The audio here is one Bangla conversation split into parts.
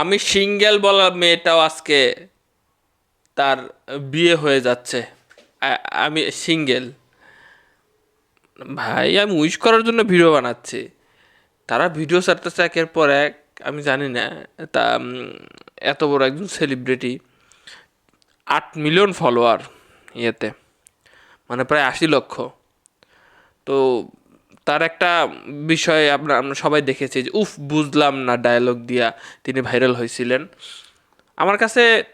আমি সিঙ্গেল বলা মেয়েটাও আজকে তার বিয়ে হয়ে যাচ্ছে। আমি সিঙ্গেল। ভাই, আমি উইশ করার জন্য ভিডিও বানাচ্ছি। তারা ভিডিও ছাড়তেছে একের পর এক, আমি জানি না। তা এত বড় একজন সেলিব্রিটি আট মিলিয়ন ফলোয়ার ইয়েতে। মানে প্রায় আশি লক্ষ। তো তার একটা বিষয় আমরা আমরা সবাই দেখেছি যে, উফ, বুঝলাম না ডায়লগ দিয়া তিনি ভাইরাল হয়েছিলেন আমার কাছে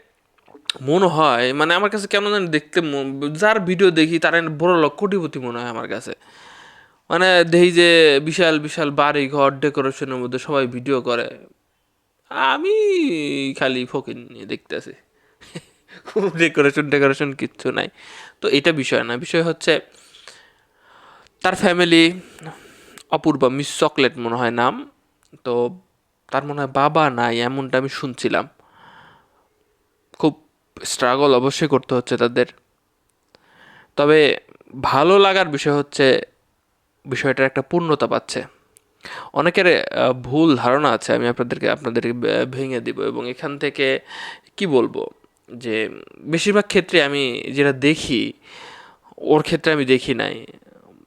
মনে হয় মানে আমার কাছে কেন জানি দেখতে যার ভিডিও দেখি তার বড় লোক, কোটিপতি মনে হয় আমার কাছে। মানে দেখি যে, বিশাল বিশাল বাড়ি ঘর ডেকোরেশনের মধ্যে সবাই ভিডিও করে। আমি খালি ফকির নিয়ে দেখতেছি। কোনো ডেকোরেশন ডেকোরেশন কিচ্ছু নাই। তো এটা বিষয় না, বিষয় হচ্ছে তার ফ্যামিলি অপূর্বা মিস চকলেট মনে হয় নাম। তো তার মনে হয় বাবা নাই, এমনটা আমি শুনছিলাম। খুব স্ট্রাগল অবশ্যই করতে হচ্ছে তাদের। তবে ভালো লাগার বিষয় হচ্ছে, বিষয়টার একটা পূর্ণতা পাচ্ছে। অনেকের ভুল ধারণা আছে, আমি আপনাদেরকে আপনাদেরকে ভেঙে দিব। এবং এখান থেকে কি বলব? যে, বেশিরভাগ ক্ষেত্রে আমি যেটা দেখি, ওর ক্ষেত্রে আমি দেখি নাই।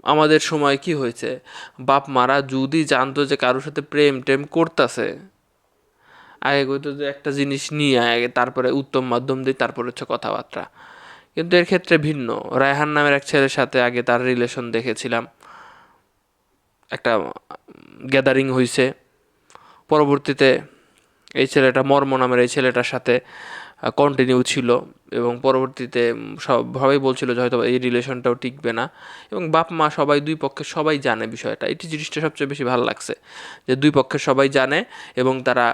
আমাদের সময় কি হয়েছে? বাপ মারা যদি জানতো যে কারোর সাথে প্রেম টেম করতেছে। আগে কইতো যে একটা জিনিস নিয়ে আগে তারপরে উত্তম মাধ্যম দিয়ে তারপরে হচ্ছে কথাবার্তা। কিন্তু এর ক্ষেত্রে ভিন্ন। রায়হান নামের এক ছেলের সাথে আগে তার রিলেশন দেখেছিলাম। একটা গ্যাদারিং হয়েছে পরবর্তীতে এই ছেলেটা মর্ম নামের এই ছেলেটার সাথে কন্টিনিউ ছিল এবং পরবর্তীতে সবাই বলছিল যে হয়তো এই রিলেশনটাও টিকবে না। এবং বাপ, মা সবাই, দুই পক্ষে সবাই জানে বিষয়টা। এটি জিনিসটা সবচেয়ে বেশি ভালো লাগছে যে দুই পক্ষের সবাই জানে এবং তারা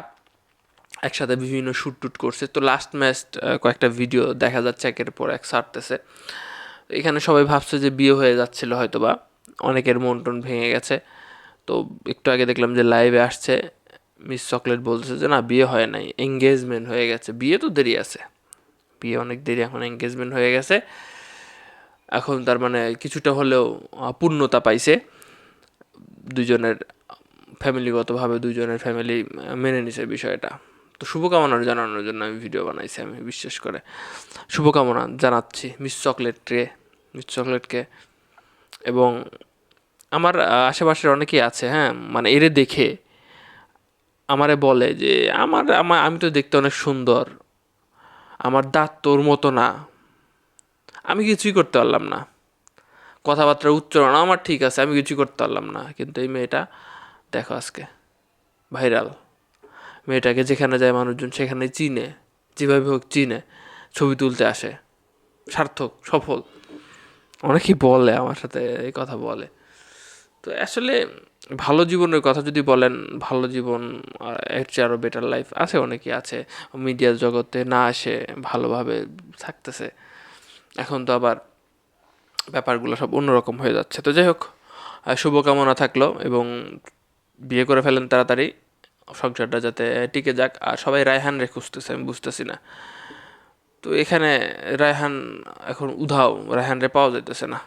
একসাথে বিভিন্ন শ্যুট টুট করছে। তো লাস্ট ম্যাচ কয়েকটা ভিডিও দেখা যাচ্ছে একের পর এক সারতেছে এখানে সবাই ভাবছে যে বিয়ে হয়ে যাচ্ছিল হয়তো বা অনেকের মন টন ভেঙে গেছে। তো একটু আগে দেখলাম যে লাইভে আসছে। মিস চকলেট বলছে যে, না, বিয়ে হয় নাই এঙ্গেজমেন্ট হয়ে গেছে। বিয়ে তো দেরি আছে। বিয়ে অনেক দেরি, এখন এঙ্গেজমেন্ট হয়ে গেছে। এখন তার মানে কিছুটা হলেও পূর্ণতা পাইছে। দুজনের ফ্যামিলিগতভাবে দুজনের ফ্যামিলি মেনে নিছে বিষয়টা। তো শুভকামনা জানানোর জন্য আমি ভিডিও বানাইছি, আমি বিশ্বাস করে। শুভকামনা জানাচ্ছি মিস চকলেটকে মিস চকলেটকে। এবং আমার আশেপাশের অনেকেই আছে হ্যাঁ মানে এরে দেখে আমারে বলে যে, আমার আমার, আমি তো দেখতে অনেক সুন্দর। আমার দাঁত তোর মতো না। আমি কিছুই করতে পারলাম না। কথাবার্তার উচ্চারণ আমার ঠিক আছে, আমি কিছুই করতে পারলাম না। কিন্তু এই মেয়েটা, দেখো আজকে, ভাইরাল। মেয়েটাকে যেখানে যায় মানুষজন সেখানে চিনে, যেভাবে হোক চিনে, ছবি তুলতে আসে। সার্থক, সফল। অনেকেই বলে আমার সাথে এই কথা বলে। তো আসলে ভালো জীবনের কথা যদি বলেন, ভালো জীবন এর চেয়ে আরও বেটার লাইফ আছে অনেকেই আছে। মিডিয়ার জগতে না আসে ভালোভাবে থাকতেছে। এখন তো আবার ব্যাপারগুলো সব অন্যরকম হয়ে যাচ্ছে। তো যাই হোক শুভকামনা থাকল এবং বিয়ে করে ফেলেন তাড়াতাড়ি। সংসারটা যাতে টিকে যাক। আর সবাই রায়হান রে খুঁজতেছে, আমি বুঝতেছি না। তো এখানে রায়হান এখন উধাও, রায়হান রে পাওয়া যাইতেছে না।